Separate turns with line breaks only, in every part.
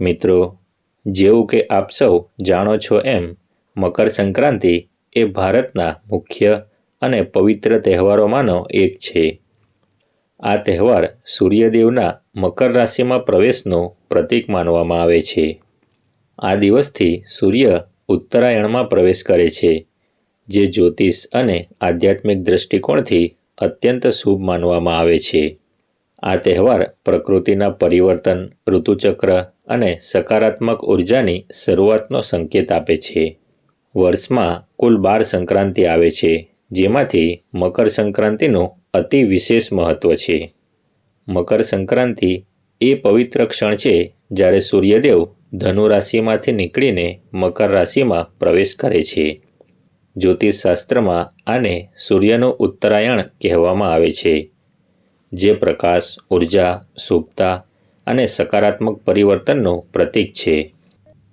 મિત્રો, જેવું કે આપ સૌ જાણો છો એમ, મકર સંક્રાંતિ એ ભારતના મુખ્ય અને પવિત્ર તહેવારોમાંનો એક છે. આ તહેવાર સૂર્યદેવના મકર રાશિમાં પ્રવેશનું પ્રતીક માનવામાં આવે છે. આ દિવસથી સૂર્ય ઉત્તરાયણમાં પ્રવેશ કરે છે, જે જ્યોતિષ અને આધ્યાત્મિક દૃષ્ટિકોણથી અત્યંત શુભ માનવામાં આવે છે. આ તહેવાર પ્રકૃતિના પરિવર્તન, ઋતુચક્ર અને સકારાત્મક ઉર્જાની શરૂઆતનો સંકેત આપે છે. વર્ષમાં કુલ બાર સંક્રાંતિ આવે છે, જેમાંથી મકર સંક્રાંતિનું અતિ વિશેષ મહત્વ છે. મકર સંક્રાંતિ એ પવિત્ર ક્ષણ છે જ્યારે સૂર્યદેવ ધનુ રાશિમાંથી નીકળીને મકર રાશિમાં પ્રવેશ કરે છે. જ્યોતિષશાસ્ત્રમાં આને સૂર્યનું ઉત્તરાયણ કહેવામાં આવે છે. જે પ્રકાશ, ઊર્જા શુભતા અને સકારાત્મક પરિવર્તનનું પ્રતીક છે.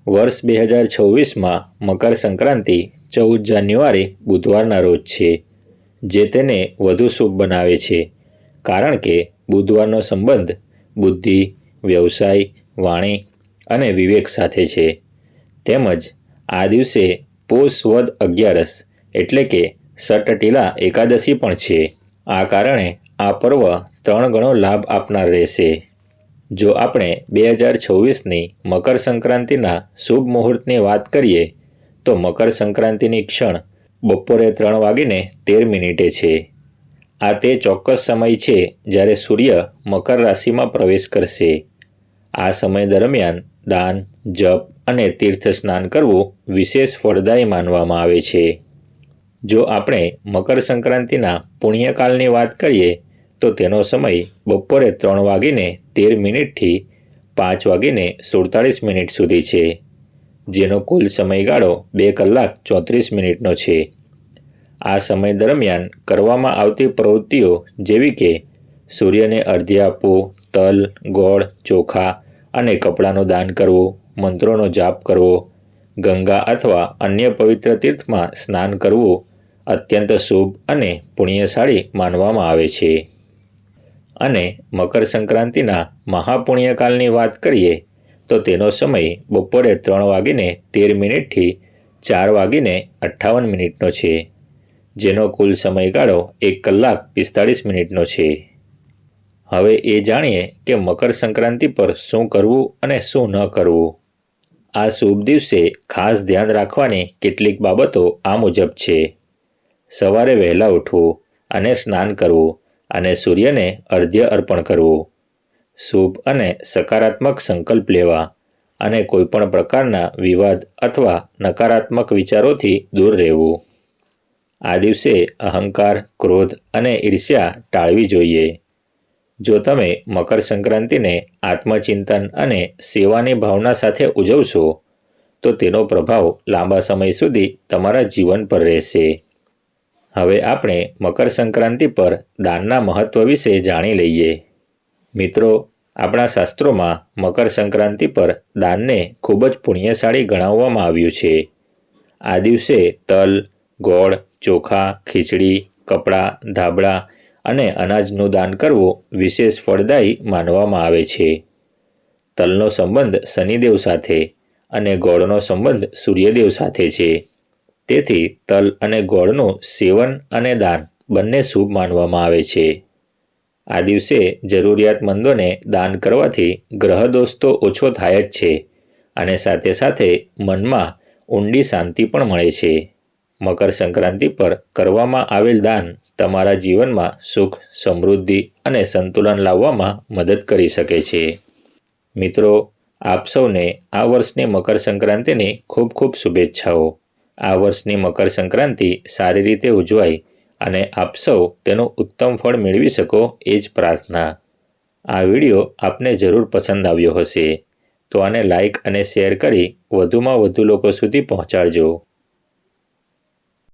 વર્ષ બે હજાર છવ્વીસમાં મકર સંક્રાંતિ ચૌદ જાન્યુઆરી બુધવારના રોજ છે, જે તેને વધુ શુભ બનાવે છે, કારણ કે બુધવારનો સંબંધ બુદ્ધિ, વ્યવસાય, વાણી અને વિવેક સાથે છે. તેમજ આ દિવસે પોષ વદ અગિયારસ એટલે કે સટટીલા એકાદશી પણ છે. આ કારણે આ પર્વ ત્રણ ગણો લાભ આપનાર રહેશે. જો આપણે બે હજાર છવ્વીસની મકર સંક્રાંતિના શુભ મુહૂર્તની વાત કરીએ, તો મકર સંક્રાંતિની ક્ષણ બપોરે ત્રણ વાગીને તેર મિનિટે છે. આ તે ચોક્કસ સમય છે જ્યારે સૂર્ય મકર રાશિમાં પ્રવેશ કરશે. આ સમય દરમિયાન દાન, જપ અને તીર્થ સ્નાન કરવું વિશેષ ફળદાયી માનવામાં આવે છે. જો આપણે મકર સંક્રાંતિના પુણ્યકાળની વાત કરીએ તો તેનો સમય બપોરે ત્રણ વાગીને તેર મિનિટથી પાંચ વાગીને સુડતાળીસ મિનિટ સુધી છે, જેનો કુલ સમયગાળો બે કલાક ચોત્રીસ મિનિટનો છે. આ સમય દરમિયાન કરવામાં આવતી પ્રવૃત્તિઓ જેવી કે સૂર્યને અર્ધ્ય આપવું, તલ, ગોળ, ચોખા અને કપડાનું દાન કરવું, મંત્રોનો જાપ કરવો, ગંગા અથવા અન્ય પવિત્ર તીર્થમાં સ્નાન કરવું અત્યંત શુભ અને પુણ્યશાળી માનવામાં આવે છે. અને મકર સંક્રાંતિના મહાપુણ્યકાલની વાત કરીએ, તો તેનો સમય બપોરે ત્રણ વાગીને તેર મિનિટથી ચાર વાગીને અઠ્ઠાવન મિનિટનો છે, જેનો કુલ સમયગાળો એક કલાક પિસ્તાળીસ મિનિટનો છે. હવે એ જાણીએ કે મકર સંક્રાંતિ પર શું કરવું અને શું ન કરવું. આ શુભ દિવસે ખાસ ધ્યાન રાખવાની કેટલીક બાબતો આ મુજબ છે. સવારે વહેલા ઉઠવું અને સ્નાન કરવું અને સૂર્યને અર્ધ્ય અર્પણ કરવું. શુભ અને સકારાત્મક સંકલ્પ લેવા અને કોઈપણ પ્રકારના વિવાદ અથવા નકારાત્મક વિચારોથી દૂર રહેવું. આ દિવસે અહંકાર, ક્રોધ અને ઈર્ષ્યા ટાળવી જોઈએ. જો તમે મકર સંક્રાંતિને આત્મચિંતન અને સેવાની ભાવના સાથે ઉજવશો, તો તેનો પ્રભાવ લાંબા સમય સુધી તમારા જીવન પર રહેશે. હવે આપણે મકર સંક્રાંતિ પર દાનના મહત્વ વિશે જાણી લઈએ. મિત્રો, આપણા શાસ્ત્રોમાં મકર સંક્રાંતિ પર દાનને ખૂબ જ પુણ્યશાળી ગણાવવામાં આવ્યું છે. આ દિવસે તલ, ગોળ, ચોખા, ખીચડી, કપડાં, ધાબળા અને અનાજનું દાન કરવું વિશેષ ફળદાયી માનવામાં આવે છે. તલનો સંબંધ શનિદેવ સાથે અને ગોળનો સંબંધ સૂર્યદેવ સાથે છે. તેથી તલ અને ગોળનું સેવન અને દાન બંને શુભ માનવામાં આવે છે. આ દિવસે જરૂરિયાતમંદોને દાન કરવાથી ગ્રહ દોષ તો ઓછો થાય જ છે અને સાથે સાથે મનમાં ઊંડી શાંતિ પણ મળે છે. મકર સંક્રાંતિ પર કરવામાં આવેલ દાન તમારા જીવનમાં સુખ, સમૃદ્ધિ અને સંતુલન લાવવામાં મદદ કરી શકે છે. મિત્રો, આપ સૌને આ વર્ષની મકર સંક્રાંતિની ખૂબ ખૂબ શુભેચ્છાઓ. આ વર્ષની મકર સંક્રાંતિ સારી રીતે ઉજવાય અને આપ સૌ તેનું ઉત્તમ ફળ મેળવી શકો એ જ પ્રાર્થના. આ વીડિયો આપને જરૂર પસંદ આવ્યો હશે. તો આને લાઈક અને શેર કરી વધુમાં વધુ લોકો સુધી પહોંચાડજો.